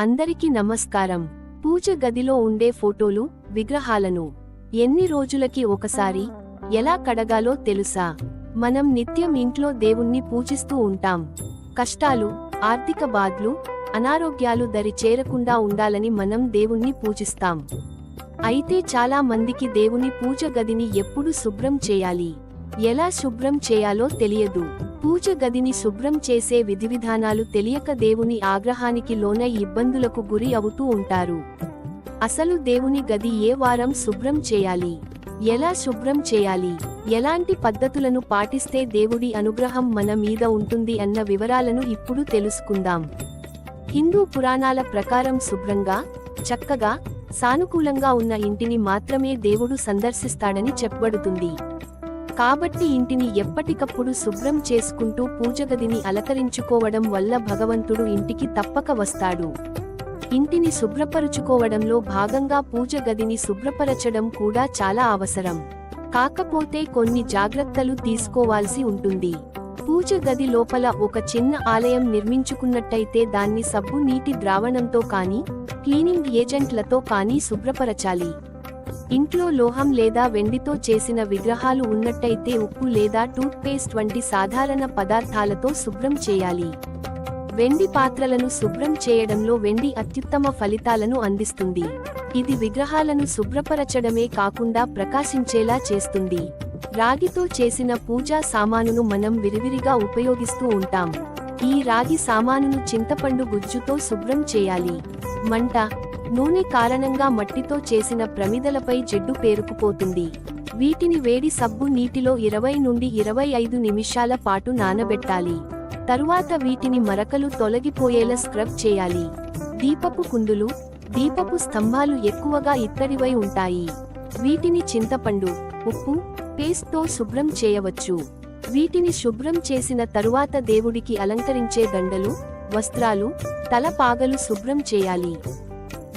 అందరికీ నమస్కారం. పూజ గదిలో ఉండే ఫోటోలు విగ్రహాలను ఎన్ని రోజులకి ఒకసారి ఎలా కడగాలో తెలుసా? మనం నిత్యం ఇంట్లో దేవుణ్ణి పూజిస్తూ ఉంటాం. కష్టాలు ఆర్థిక బాధలు అనారోగ్యాలు దరి చేరకుండా ఉండాలని మనం దేవుణ్ణి పూజిస్తాం. అయితే చాలా మందికి దేవుని పూజ గదిని ఎప్పుడు శుభ్రం చేయాలి? ఎలా శుభ్రం చేయాలో తెలియదు. పూజ గదిని శుభ్రం చేసే విధివిధానాలు తెలియక దేవుని ఆగ్రహానికి లోనై ఇబ్బందులకు గురి అవుతూ ఉంటారు. అసలు దేవుని గది ఏ వారం శుభ్రం చేయాలి? ఎలా శుభ్రం చేయాలి? ఎలాంటి పద్ధతులను పాటిస్తే దేవుడి అనుగ్రహం మన మీద ఉంటుంది అన్న వివరాలను ఇప్పుడు తెలుసుకుందాం. హిందూ పురాణాల ప్రకారం శుభ్రంగా చక్కగా సానుకూలంగా ఉన్న ఇంటిని మాత్రమే దేవుడు సందర్శిస్తాడని చెప్పబడుతుంది. కాబట్టి ఇంటిని ఎప్పటికప్పుడు శుభ్రం చేసుకుంటూ పూజగదిని అలకరించుకోవడం వల్ల భగవంతుడు ఇంటికి తప్పక వస్తాడు. ఇంటిని శుభ్రపరుచుకోవడంలో భాగంగా పూజ గదిని శుభ్రపరచడం కూడా చాలా అవసరం. కాకపోతే కొన్ని జాగ్రత్తలు తీసుకోవాల్సి ఉంటుంది. పూజ గది లోపల ఒక చిన్న ఆలయం నిర్మించుకున్నట్టయితే దాన్ని సబ్బు నీటి ద్రావణంతో కానీ క్లీనింగ్ ఏజెంట్లతో కానీ శుభ్రపరచాలి. ఇంట్లో లోహం లేదా వెండితో చేసిన విగ్రహాలు ఉన్నట్టయితే ఉప్పు లేదా టూత్ పేస్ట్ వంటి సాధారణ పదార్థాలతో శుభ్రం చేయాలి. వెండి పాత్రలను శుభ్రం చేయడంలో వెండి అత్యుత్తమ ఫలితాలను అందిస్తుంది. ఇది విగ్రహాలను శుభ్రపరచడమే కాకుండా ప్రకాశించేలా చేస్తుంది. రాగితో చేసిన పూజా సామానును మనం విరివిరిగా ఉపయోగిస్తూ ఉంటాం. ఈ రాగి సామానును చింతపండు గుజ్జుతో శుభ్రం చేయాలి. మంట నూనె కారణంగా మట్టితో చేసిన ప్రమిదలపై జిడ్డు పేరుకుపోతుంది. వీటిని వేడి సబ్బు నీటిలో ఇరవై నుండి ఇరవై ఐదు నిమిషాల పాటు నానబెట్టాలి. తరువాత వీటిని మరకలు తొలగిపోయేలా స్క్రబ్ చేయాలి. దీపపు కుందులు దీపపు స్తంభాలు ఎక్కువగా ఇత్తడివై ఉంటాయి. వీటిని చింతపండు ఉప్పు పేస్ట్తో శుభ్రం చేయవచ్చు. వీటిని శుభ్రం చేసిన తరువాత దేవుడికి అలంకరించే దండలు వస్త్రాలు తల పాగలు శుభ్రం చేయాలి.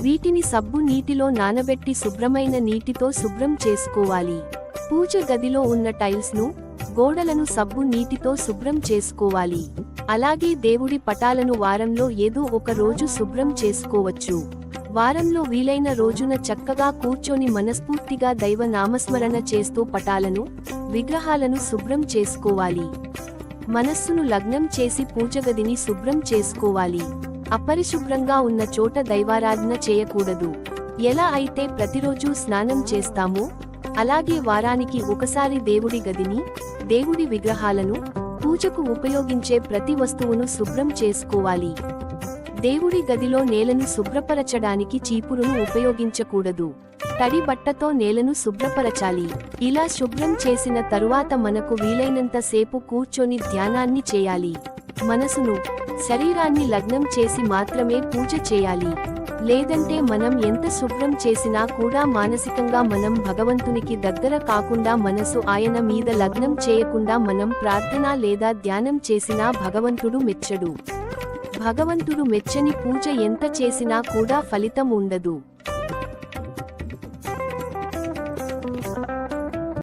వీటిని సబ్బు నీటిలో నానబెట్టి శుభ్రమైన నీటితో శుభ్రం చేసుకోవాలి. పూజ గదిలో ఉన్న టైల్స్ను గోడలను సబ్బు నీటితో శుభ్రం చేసుకోవాలి. అలాగే దేవుడి పటాలను వారంలో ఏదో ఒక రోజు శుభ్రం చేసుకోవచ్చు. వారంలో వీలైన రోజున చక్కగా కూర్చొని మనస్ఫూర్తిగా దైవ నామస్మరణ చేస్తూ పటాలను విగ్రహాలను శుభ్రం చేసుకోవాలి. మనస్సును లగ్నం చేసి పూజగదిని శుభ్రం చేసుకోవాలి. అపరిశుభ్రంగా ఉన్న చోట దైవారాధన చేయకూడదు. ఎలా అయితే ప్రతిరోజు స్నానం చేస్తామో అలాగే వారానికి ఒకసారి దేవుడి గదిని దేవుడి విగ్రహాలను పూజకు ఉపయోగించే ప్రతి వస్తువును శుభ్రం చేసుకోవాలి. దేవుడి గదిలో నేలను శుభ్రపరచడానికి చీపురును ఉపయోగించకూడదు. తడి బట్టతో నేలను శుభ్రపరచాలి. ఇలా శుభ్రం చేసిన తరువాత మనకు వీలైనంత సేపు కూర్చొని ధ్యానాన్ని చేయాలి. మనసును శరీరాన్ని లగ్నం చేసి మాత్రమే పూజ చేయాలి. లేదంటే మనం ఎంత శుభ్రం చేసినా కూడా మానసికంగా మనం భగవంతునికి దగ్గర కాకుండా మనసు ఆయన మీద లగ్నం చేయకుండా మనం ప్రార్థన లేదా ధ్యానం చేసినా భగవంతుడు మెచ్చడు. భగవంతుడు మెచ్చని పూజ ఎంత చేసినా కూడా ఫలితం ఉండదు.